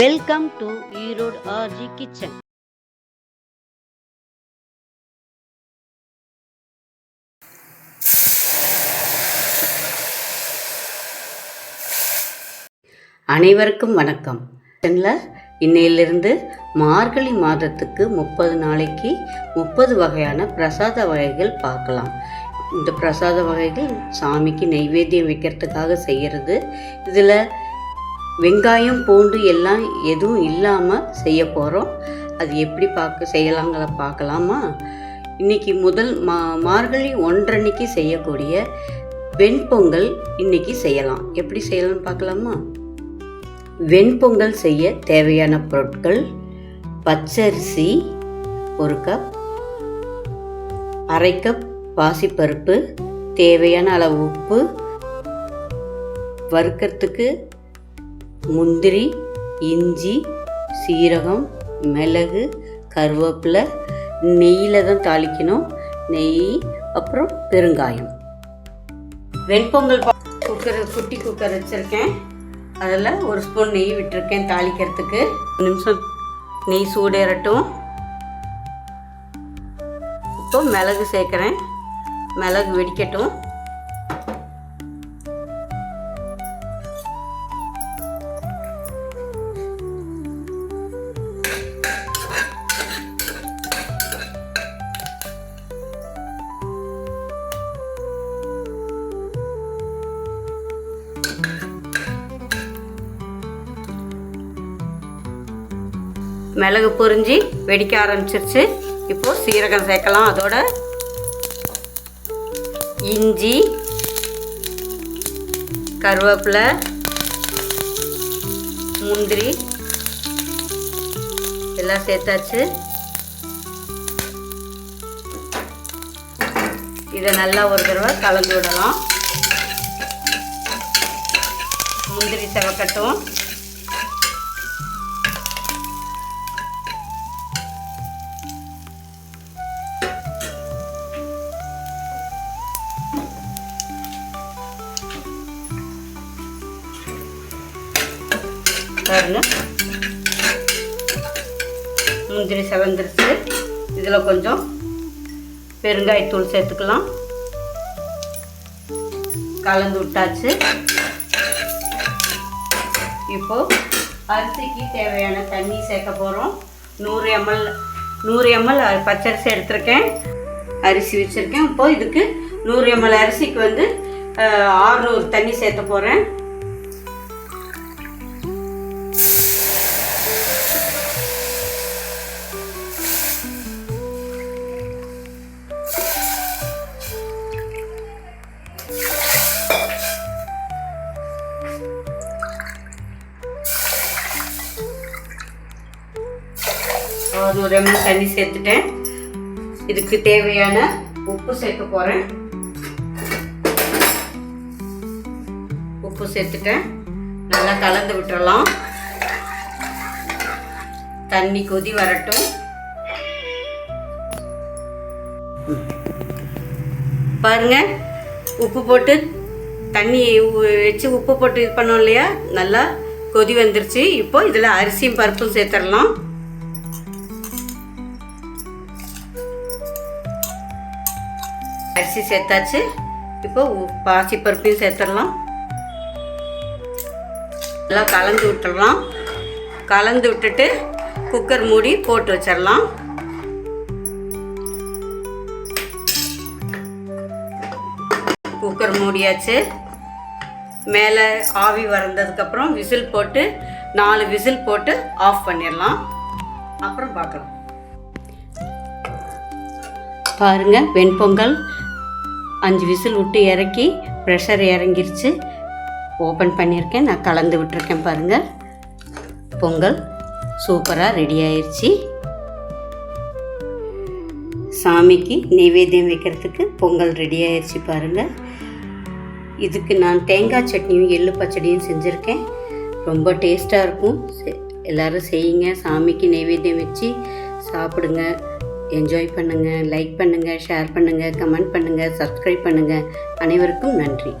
Welcome to Erode RG kitchen அனைவருக்கும் வணக்கம். கிச்சனில் இன்னையிலிருந்து மார்கழி மாதத்துக்கு முப்பது நாளைக்கு முப்பது வகையான பிரசாத வகைகள் பார்க்கலாம். இந்த பிரசாத வகைகள் சாமிக்கு நைவேத்தியம் வைக்கிறதுக்காக செய்கிறது இதில் வெங்காயம் பூண்டு எல்லாம் எதுவும் இல்லாமல் செய்ய போகிறோம் அது எப்படி பார்க்க செய்யலாங்கள பார்க்கலாமா? இன்றைக்கி முதல் மா மார்கழி ஒன்றன்னைக்கு செய்யக்கூடிய வெண்பொங்கல் இன்னைக்கு செய்யலாம். எப்படி செய்யலாம்னு பார்க்கலாமா? வெண்பொங்கல் செய்ய தேவையான பொருட்கள் பச்சரிசி ஒரு கப் அரை கப் பாசிப்பருப்பு தேவையான அளவு உப்பு வறுக்கிறதுக்கு முந்திரி இஞ்சி சீரகம் மிளகு கருவேப்பிலை நெய்யில் தான் தாளிக்கணும். நெய் அப்புறம் பெருங்காயம். வெண்பொங்கல் குக்கர் குட்டி குக்கர் வச்சுருக்கேன். அதில் ஒரு ஸ்பூன் நெய் விட்டுருக்கேன் தாளிக்கிறதுக்கு. ஒரு நிமிஷம் நெய் சூடேறட்டும். இப்போ மிளகு சேர்க்குறேன். மிளகு வெடிக்கட்டும். மிளகு பொரிஞ்சு வெடிக்க ஆரம்பிச்சிருச்சு. இப்போது சீரகம் சேர்க்கலாம். அதோட இஞ்சி கருவேப்பிலை முந்திரி எல்லாம் சேர்த்தாச்சு. இதை நல்லா ஒரு தடவை கலந்து விடலாம். முந்திரி செவக்கட்டும். பாருங்க. முந்திரி செவந்துருச்சு. இதில் கொஞ்சம் பெருங்காயத்தூள் சேர்த்துக்கலாம். கலந்து விட்டாச்சு. இப்போ அரிசிக்கு தேவையான தண்ணி சேர்க்க போகிறோம் நூறு எம்எல் நூறு எம்எல் பச்சரிசி எடுத்திருக்கேன். அரிசி வச்சுருக்கேன். இப்போ இதுக்கு நூறு எம்எல் அரிசிக்கு வந்து ஆறுநூறு தண்ணி சேர்த்த போகிறேன் ஒரு ரெண்டு தண்ணி சேர்த்துட்டேன். இதுக்கு தேவையான உப்பு சேர்க்க போகிறேன் உப்பு சேர்த்துட்டேன். நல்லா கலந்து விட்டுறலாம். தண்ணி கொதி வரட்டும். பாருங்க உப்பு போட்டு தண்ணி வச்சு உப்பு போட்டு இது பண்ணோம் இல்லையா? நல்லா கொதி வந்துருச்சு. இப்போ இதில் அரிசியும் பருப்பும் சேர்த்துடலாம். அரிசி சேர்த்தாச்சு. இப்போ பாசிப்பருப்பையும் பாசி பருப்பையும் சேர்த்துடலாம் நல்லா கலந்து விட்டுடலாம் கலந்து விட்டுட்டு குக்கர் மூடி போட்டு வச்சிடலாம் குக்கர் மூடியாச்சு. மேலே ஆவி வறந்ததுக்கப்புறம் விசில் போட்டு நாலு விசில் போட்டு ஆஃப் பண்ணிடலாம் அப்புறம் பார்க்கலாம் பாருங்கள் வெண்பொங்கல் அஞ்சு விசில் விட்டு இறக்கி ப்ரெஷர் இறங்கிருச்சு. ஓப்பன் பண்ணியிருக்கேன். நான் கலந்து விட்டுருக்கேன் பாருங்கள் பொங்கல் சூப்பராக ரெடி ஆயிடுச்சு சாமிக்கு நைவேத்தியம் வைக்கிறதுக்கு பொங்கல் ரெடி ஆயிடுச்சு பாருங்கள் இதுக்கு நான் தேங்காய் சட்னியும் எள்ளு பச்சடியும் செஞ்சுருக்கேன். ரொம்ப டேஸ்ட்டாக இருக்கும். செ- செய்யுங்க. சாமிக்கு நைவேத்தியம் வச்சு சாப்பிடுங்க. என்ஜாய் பண்ணுங்கள் லைக் பண்ணுங்கள் ஷேர் பண்ணுங்கள் கமெண்ட் பண்ணுங்கள் சப்ஸ்கிரைப் பண்ணுங்கள் அனைவருக்கும் நன்றி.